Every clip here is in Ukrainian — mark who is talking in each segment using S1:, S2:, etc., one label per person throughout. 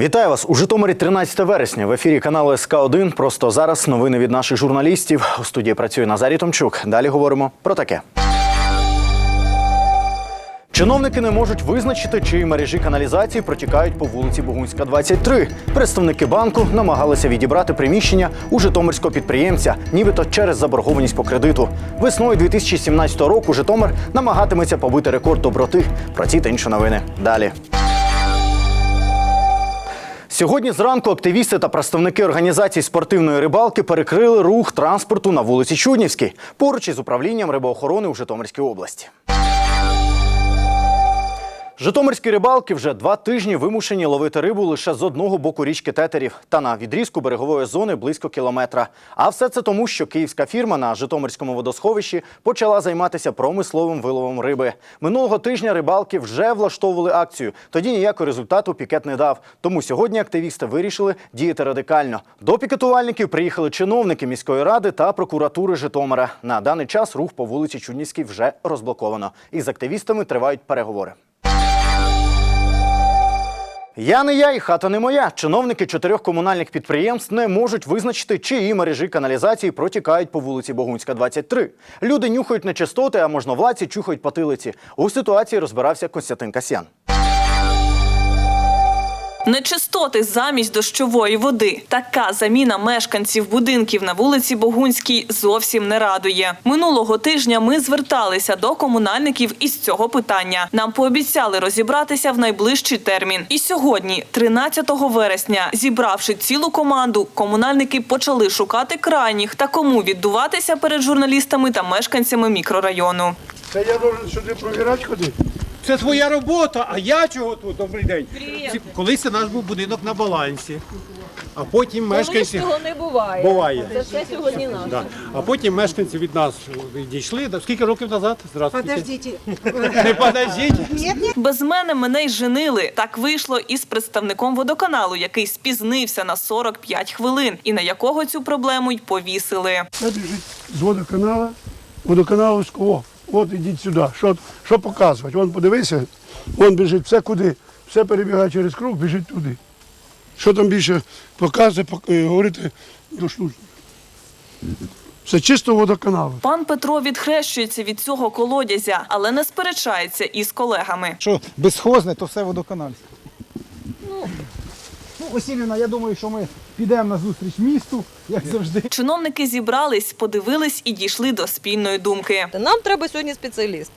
S1: Вітаю вас у Житомирі 13 вересня. В ефірі каналу СК 1 Просто зараз новини від наших журналістів. У студії працює Назарій Томчук. Далі говоримо про таке. Чиновники не можуть визначити, чиї мережі каналізації протікають по вулиці Богунська, 23. Представники банку намагалися відібрати приміщення у житомирського підприємця, нібито через заборгованість по кредиту. Весною 2017 року Житомир намагатиметься побити рекорд доброти. Про ці та інші новини далі. Сьогодні зранку активісти та представники організації спортивної рибалки перекрили рух транспорту на вулиці Чуднівській поруч із управлінням рибоохорони у Житомирській області. Житомирські рибалки вже два тижні вимушені ловити рибу лише з одного боку річки Тетерів та на відрізку берегової зони близько кілометра. А все це тому, що київська фірма на Житомирському водосховищі почала займатися промисловим виловом риби. Минулого тижня рибалки вже влаштовували акцію. Тоді ніякого результату пікет не дав. Тому сьогодні активісти вирішили діяти радикально. До пікетувальників приїхали чиновники міської ради та прокуратури Житомира. На даний час рух по вулиці Чуднівській вже розблоковано. Із активістами тривають переговори. Я не я і хата не моя. Чиновники чотирьох комунальних підприємств не можуть визначити, чиї мережі каналізації протікають по вулиці Богунська, 23. Люди нюхають нечистоти, а можновладці чухають потилиці. У ситуації розбирався Костянтин Касьян.
S2: Нечистоти замість дощової води. Така заміна мешканців будинків на вулиці Богунській зовсім не радує. Минулого тижня ми зверталися до комунальників із цього питання. Нам пообіцяли розібратися в найближчий термін. І сьогодні, 13 вересня, зібравши цілу команду, комунальники почали шукати крайніх та кому віддуватися перед журналістами та мешканцями мікрорайону.
S3: Це я должен сюди провірати ходити.
S4: Це твоя робота, а я чого тут? Добрий день. Ці- Колись у нас був будинок на балансі, а потім мешканці.
S5: цього не буває.
S4: Буває.
S5: Це все сьогодні наше.
S4: Да. А потім мешканці від нас відійшли. Да, Скільки років назад? Здравствуйте.
S6: Подождите.
S4: Не подождіть.
S2: Без мене мене й женили. Так вийшло із представником водоканалу, який спізнився на 45 хвилин, і на якого цю проблему й повісили.
S3: Це біжить з водоканала, водоканаловського. От ідіть сюди. Що, що показувати? Вон подивися, вон біжить все куди. Все перебігає через круг, біжить туди. Що там більше показує, пок- е, говорити до служби. Все чисто водоканалу.
S2: Пан Петро відхрещується від цього колодязя, але не сперечається із колегами.
S7: Що безхозне, то все водоканальське. Ну, Василівна, я думаю, що ми підемо на зустріч місту, як завжди.
S2: Чиновники зібрались, подивились і дійшли до спільної думки.
S5: Нам треба сьогодні спеціаліст.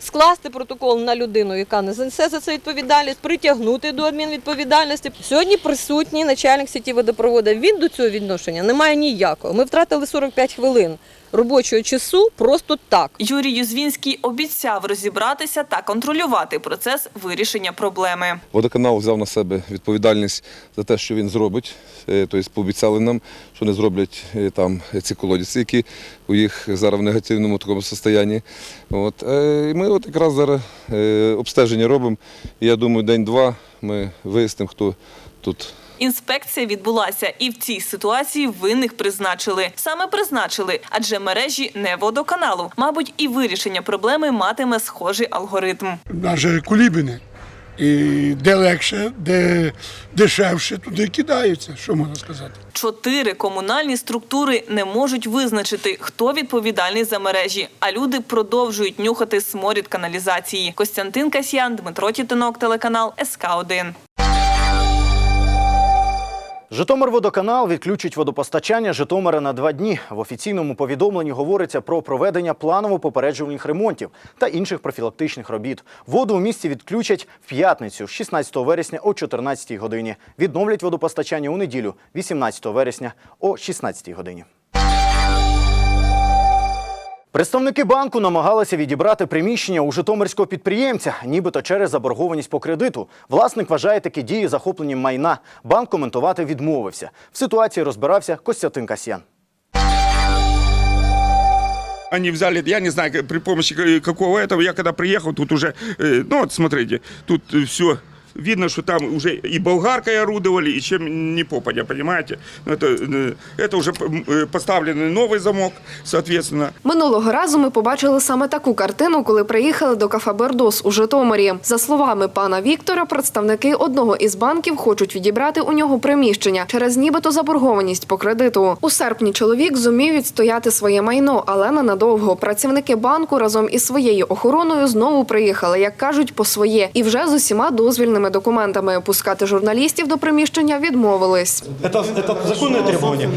S5: Скласти протокол на людину, яка не несе за це відповідальність, притягнути до адмінвідповідальності. Сьогодні присутній начальник сіті водопроводу. Він до цього відношення не має ніякого. Ми втратили 45 хвилин робочого часу просто так.
S2: Юрій Юзвінський обіцяв розібратися та контролювати процес вирішення проблеми.
S8: Водоканал взяв на себе відповідальність за те, що він зробить. Е, Тобто пообіцяли нам, що не зроблять е, там ці колодязі, які у їх зараз в негативному такому стані. От. е, І ми от якраз зараз обстеження робимо. І я думаю, день-два ми вияснимо, хто тут
S2: Інспекція відбулася, і в цій ситуації винних призначили. Саме призначили, адже мережі не водоканалу. Мабуть, і вирішення проблеми матиме схожий алгоритм.
S3: Наже кулібини. І де легше, де дешевше, туди кидаються. Що можна сказати?
S2: Чотири комунальні структури не можуть визначити, хто відповідальний за мережі, а люди продовжують нюхати сморід каналізації. Костянтин Касьян, Дмитро Тітинок, телеканал СК 1
S1: Житомирводоканал відключить водопостачання Житомира на два дні. В офіційному повідомленні говориться про проведення планово-попереджувальних ремонтів та інших профілактичних робіт. Воду у місті відключать в п'ятницю, 16 вересня о 14 годині. Відновлять водопостачання у неділю, 18 вересня о 16 годині. Представники банку намагалися відібрати приміщення у житомирського підприємця, нібито через заборгованість по кредиту. Власник вважає такі дії захопленням майна. Банк коментувати відмовився. В ситуації розбирався Костянтин Касьян.
S9: Они взяли, я не знаю, при помощи какого этого, я когда приехал, тут уже, э, ну вот смотрите, тут все видно, что там уже и болгаркой орудовали, и чем не попадя, понимаете? Ну, Это, э, это уже э, поставленный новый замок, соответственно.
S6: Минулого разу ми побачили саме таку картину, коли приїхали до кафе Бердос у Житомирі. За словами пана Віктора, представники одного із банків хочуть відібрати у нього приміщення через нібито заборгованість по кредиту. У серпні чоловік зумів відстояти своє майно, але ненадовго. Працівники банку разом із своєю охороною знову приїхали, як кажуть, по своє, і вже з усіма дозвільними документами. Пускати журналістів до приміщення відмовились.
S10: Это, это законное требование.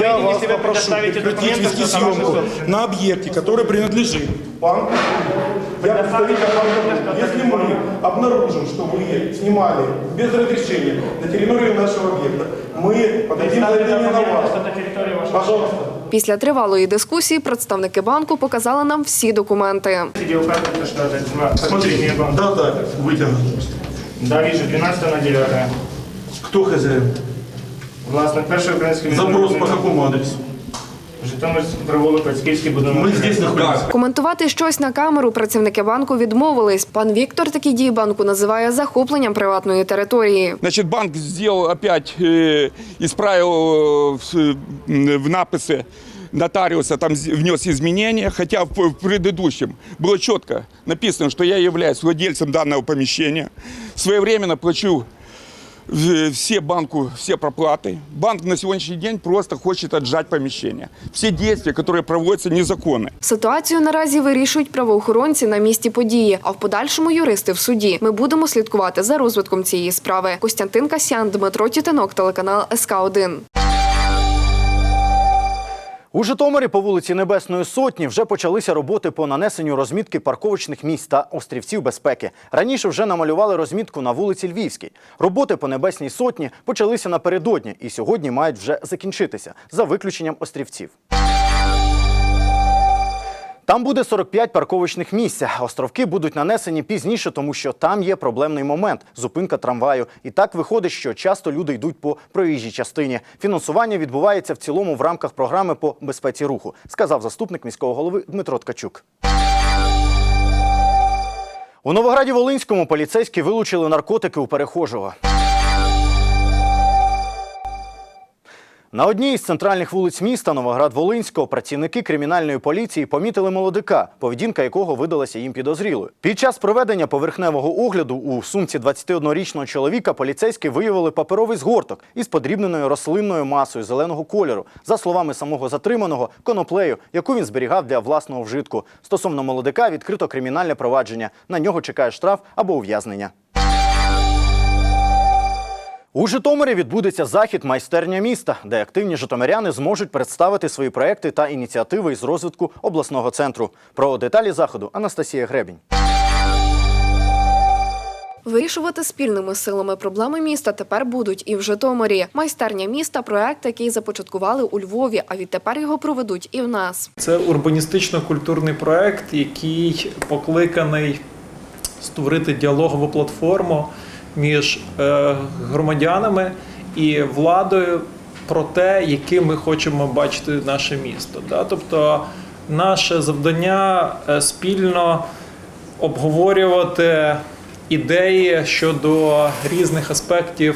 S10: Я вас попрошу прекратить вести съемку на объекте, который принадлежит банку. Я представитель банка. Если мы обнаружим, что вы снимали без разрешения на территории нашего объекта, мы подадим заявление на вас. Пожалуйста.
S6: Після тривалої дискусії представники банку показали нам всі документи.
S11: Где указывается, что это два Смотрите, банк.
S10: Да, да, вытягнут.
S11: Да, вижу, 12 на 9.
S10: Кто хозяин?
S11: Власник першої української
S10: Запрос по какому адресу?
S11: Житомирський провулок, Батьківський будинок.
S10: Мы здесь находимся.
S6: Коментувати щось на камеру працівники банку відмовились. Пан Віктор такі дії банку називає захопленням приватної території.
S9: Значит, банк сделал опять, э, исправил э, в, э, в написи нотариуса, там з- внес изменения, хотя в, в предыдущем было четко написано, что я являюсь владельцем данного помещения, своевременно плачу э, все банку, все проплаты. Банк на сегодняшний день просто хочет отжать помещение. Все действия, которые проводятся, незаконны.
S6: Ситуацію наразі вирішують правоохоронці на місці події, а в подальшому юристи в суді. Ми будемо слідкувати за розвитком цієї справи. Костянтин Касян, Дмитро Тітинок, телеканал СК 1
S1: у Житомирі по вулиці Небесної Сотні вже почалися роботи по нанесенню розмітки парковочних місць та острівців безпеки. Раніше вже намалювали розмітку на вулиці Львівській. Роботи по Небесній Сотні почалися напередодні і сьогодні мають вже закінчитися за виключенням острівців. Там буде 45 парковочних місць. Островки будуть нанесені пізніше, тому що там є проблемний момент зупинка трамваю. І так виходить, що часто люди йдуть по проїжджій частині. Фінансування відбувається в цілому в рамках програми по безпеці руху, сказав заступник міського голови Дмитро Ткачук. У Новограді Волинському поліцейські вилучили наркотики у перехожого. На одній із центральних вулиць міста Новоград-Волинського працівники кримінальної поліції помітили молодика, поведінка якого видалася їм підозрілою. Під час проведення поверхневого огляду у сумці 21-річного чоловіка поліцейські виявили паперовий згорток із подрібненою рослинною масою зеленого кольору. За словами самого затриманого, коноплею, яку він зберігав для власного вжитку. Стосовно молодика відкрито кримінальне провадження. На нього чекає штраф або ув'язнення. У Житомирі відбудеться захід майстерня міста, де активні житомиряни зможуть представити свої проекти та ініціативи із розвитку обласного центру. Про деталі заходу Анастасія Гребінь.
S6: Вирішувати спільними силами проблеми міста тепер будуть і в Житомирі. Майстерня міста проект, який започаткували у Львові, а відтепер його проведуть і в нас.
S12: Це урбаністично-культурний проект, який покликаний створити діалогову платформу між е, громадянами і владою про те, яким ми хочемо бачити наше місто. Да? Тобто, наше завдання е, спільно обговорювати ідеї щодо різних аспектів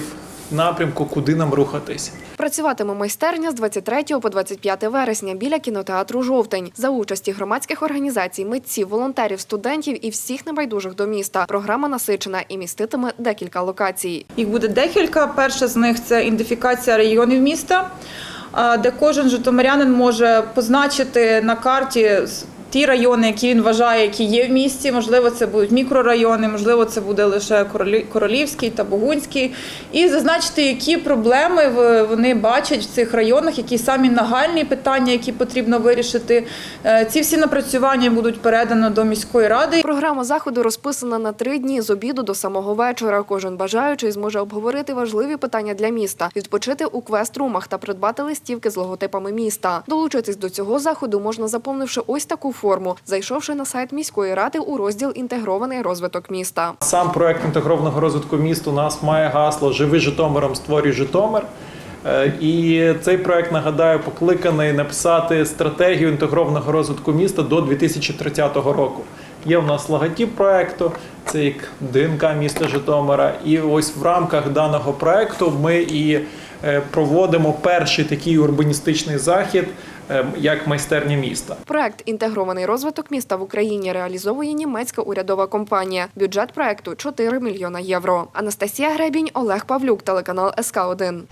S12: напрямку, куди нам рухатись.
S6: Працюватиме майстерня з 23 по 25 вересня біля кінотеатру Жовтень за участі громадських організацій, митців, волонтерів, студентів і всіх небайдужих до міста. Програма насичена і міститиме декілька локацій.
S13: Їх буде декілька. Перша з них це ідентифікація районів міста, де кожен житомирянин може позначити на карті ті райони, які він вважає, які є в місті. Можливо, це будуть мікрорайони, можливо, це буде лише Королі- Королівський та Богунський, і зазначити, які проблеми вони бачать в цих районах, які самі нагальні питання, які потрібно вирішити. Е, Ці всі напрацювання будуть передані до міської ради.
S6: Програма заходу розписана на три дні з обіду до самого вечора. Кожен бажаючий зможе обговорити важливі питання для міста, відпочити у квест-румах та придбати листівки з логотипами міста. Долучитись до цього заходу можна заповнивши ось таку форму, зайшовши на сайт міської ради у розділ Інтегрований розвиток міста.
S12: Сам проект інтегрованого розвитку міст у нас має гасло Живи Житомиром, створюй Житомир. Е, І цей проект нагадаю покликаний написати стратегію інтегрованого розвитку міста до 2030 року. Є в нас логотип проекту, це як ДНК міста Житомира. І ось в рамках даного проекту ми і проводимо перший такий урбаністичний захід, е, як майстерня міста.
S6: Проект Інтегрований розвиток міста в Україні реалізовує німецька урядова компанія. Бюджет проекту 4 мільйона євро. Анастасія Гребінь, Олег Павлюк, телеканал СК 1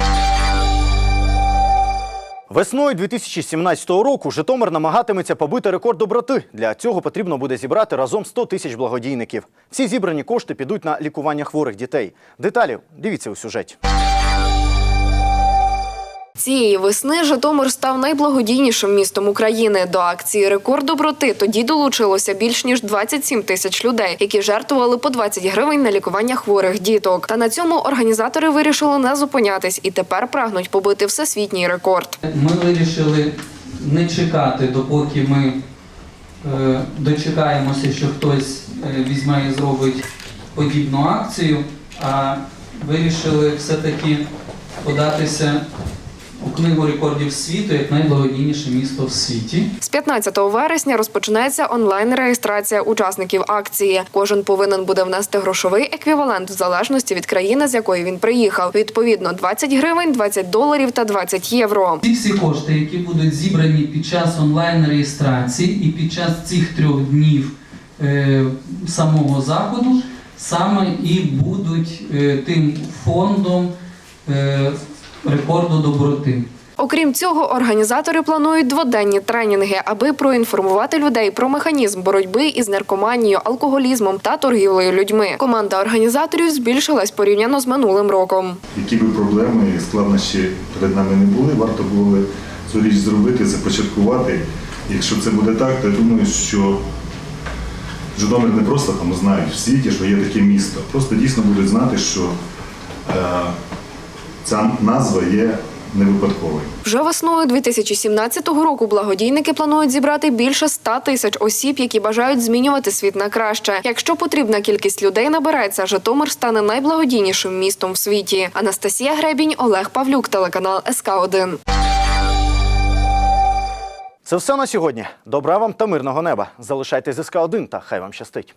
S1: Весною 2017 року Житомир намагатиметься побити рекорд доброти. Для цього потрібно буде зібрати разом 100 тисяч благодійників. Всі зібрані кошти підуть на лікування хворих дітей. Деталі дивіться у сюжеті.
S6: Цієї весни Житомир став найблагодійнішим містом України. До акції Рекорд доброти тоді долучилося більш ніж 27 тисяч людей, які жертвували по 20 гривень на лікування хворих діток. Та на цьому організатори вирішили не зупинятись і тепер прагнуть побити всесвітній рекорд.
S14: Ми вирішили не чекати, допоки ми е, дочекаємося, що хтось е, візьме і зробить подібну акцію, а вирішили все-таки податися у книгу рекордів світу як найблагодійніше місто в світі.
S6: З 15 вересня розпочинається онлайн-реєстрація учасників акції. Кожен повинен буде внести грошовий еквівалент в залежності від країни, з якої він приїхав. Відповідно, 20 гривень, 20 доларів та 20 євро.
S14: Ці всі кошти, які будуть зібрані під час онлайн-реєстрації і під час цих трьох днів е, самого заходу, саме і будуть е, тим фондом е, рекорду доброти.
S6: Окрім цього, організатори планують дводенні тренінги, аби проінформувати людей про механізм боротьби із наркоманією, алкоголізмом та торгівлею людьми. Команда організаторів збільшилась порівняно з минулим роком.
S15: Які би проблеми і складнощі перед нами не були, варто було цю річ зробити, започаткувати. Якщо це буде так, то я думаю, що Житомир не просто там знають в світі, що є таке місто. Просто дійсно будуть знати, що е, ця назва є не випадковою.
S6: Вже весною 2017 року благодійники планують зібрати більше 100 тисяч осіб, які бажають змінювати світ на краще. Якщо потрібна кількість людей набереться, Житомир стане найблагодійнішим містом в світі. Анастасія Гребінь, Олег Павлюк, телеканал СК 1
S1: Це все на сьогодні. Добра вам та мирного неба. Залишайтесь з СК 1 та хай вам щастить.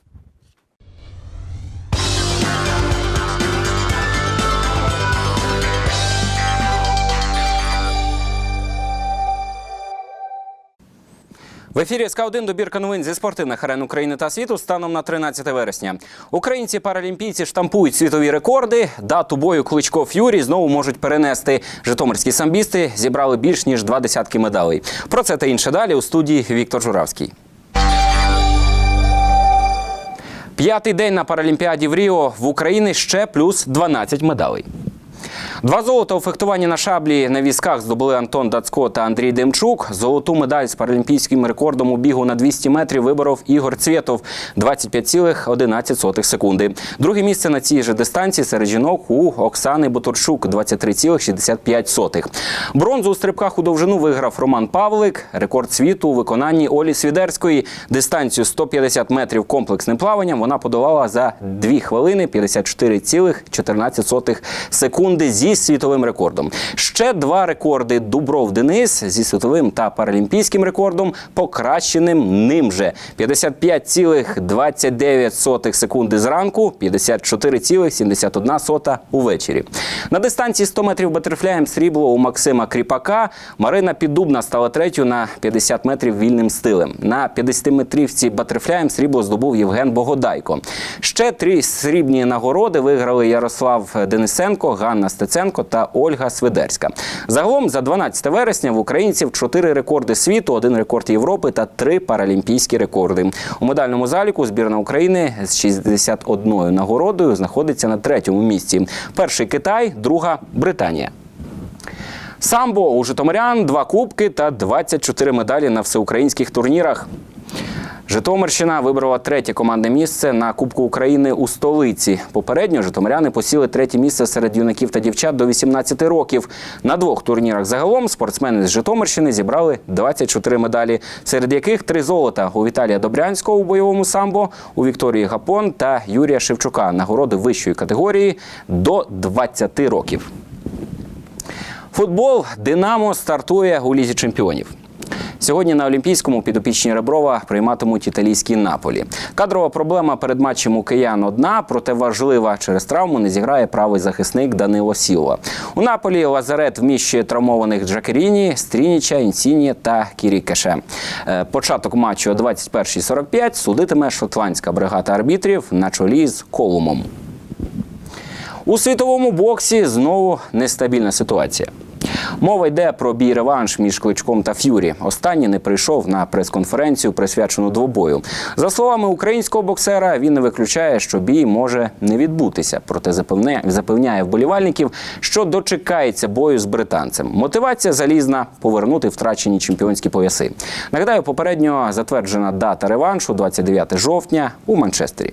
S16: В ефірі СК 1 добірка новин зі спортивних арен України та світу станом на 13 вересня. Українці паралімпійці штампують світові рекорди. Дату бою Кличко Ф'юрі знову можуть перенести. Житомирські самбісти зібрали більш ніж два десятки медалей. Про це та інше далі у студії Віктор Журавський. П'ятий день на Паралімпіаді в Ріо в Україні ще плюс 12 медалей. Два золота у фехтуванні на шаблі на візках здобули Антон Дацько та Андрій Демчук. Золоту медаль з паралімпійським рекордом у бігу на 200 метрів виборов Ігор Цвєтов 25,11 секунди. Друге місце на цій же дистанції серед жінок у Оксани Ботурчук 23,65. Бронзу у стрибках у довжину виграв Роман Павлик. Рекорд світу у виконанні Олі Свідерської. Дистанцію 150 метрів комплексним плаванням вона подолала за 2 хвилини 54,14 секунди зі світовим рекордом. Ще два рекорди Дубров Денис зі світовим та паралімпійським рекордом, покращеним ним же 55,29 секунди зранку, 54,71 увечері. На дистанції 100 метрів батерфляєм срібло у Максима Кріпака. Марина Піддубна стала третю на 50 метрів вільним стилем. На 50-метрівці батерфляєм срібло здобув Євген Богодайко. Ще три срібні нагороди виграли Ярослав Денисенко, Ганна Стеценко та Ольга Свидерська. Загалом за 12 вересня в українців чотири рекорди світу, один рекорд Європи та три паралімпійські рекорди. У медальному заліку збірна України з 61 нагородою знаходиться на третьому місці. Перший Китай, друга Британія. Самбо у Житомирян два кубки та 24 медалі на всеукраїнських турнірах. Житомирщина вибрала третє командне місце на Кубку України у столиці. Попередньо житомиряни посіли третє місце серед юнаків та дівчат до 18 років. На двох турнірах загалом спортсмени з Житомирщини зібрали 24 медалі, серед яких три золота у Віталія Добрянського у бойовому самбо, у Вікторії Гапон та Юрія Шевчука. Нагороди вищої категорії до 20 років. Футбол Динамо стартує у лізі чемпіонів. Сьогодні на Олімпійському підопічні Реброва прийматимуть італійські наполі. Кадрова проблема перед матчем у киян одна, проте важлива. Через травму не зіграє правий захисник Данило Сілва. У Наполі Лазарет вміщує травмованих Джакеріні, Стрініча, Інсіні та Кірі Кеше. Е, Початок матчу о 21.45 судитиме шотландська бригада арбітрів на чолі з Колумом. У світовому боксі знову нестабільна ситуація. Мова йде про бій реванш між Кличком та Ф'юрі. Останній не прийшов на прес-конференцію, присвячену двобою. За словами українського боксера, він не виключає, що бій може не відбутися. Проте запевняє, запевняє вболівальників, що дочекається бою з британцем. Мотивація залізна повернути втрачені чемпіонські пояси. Нагадаю, попередньо затверджена дата реваншу 29 жовтня у Манчестері.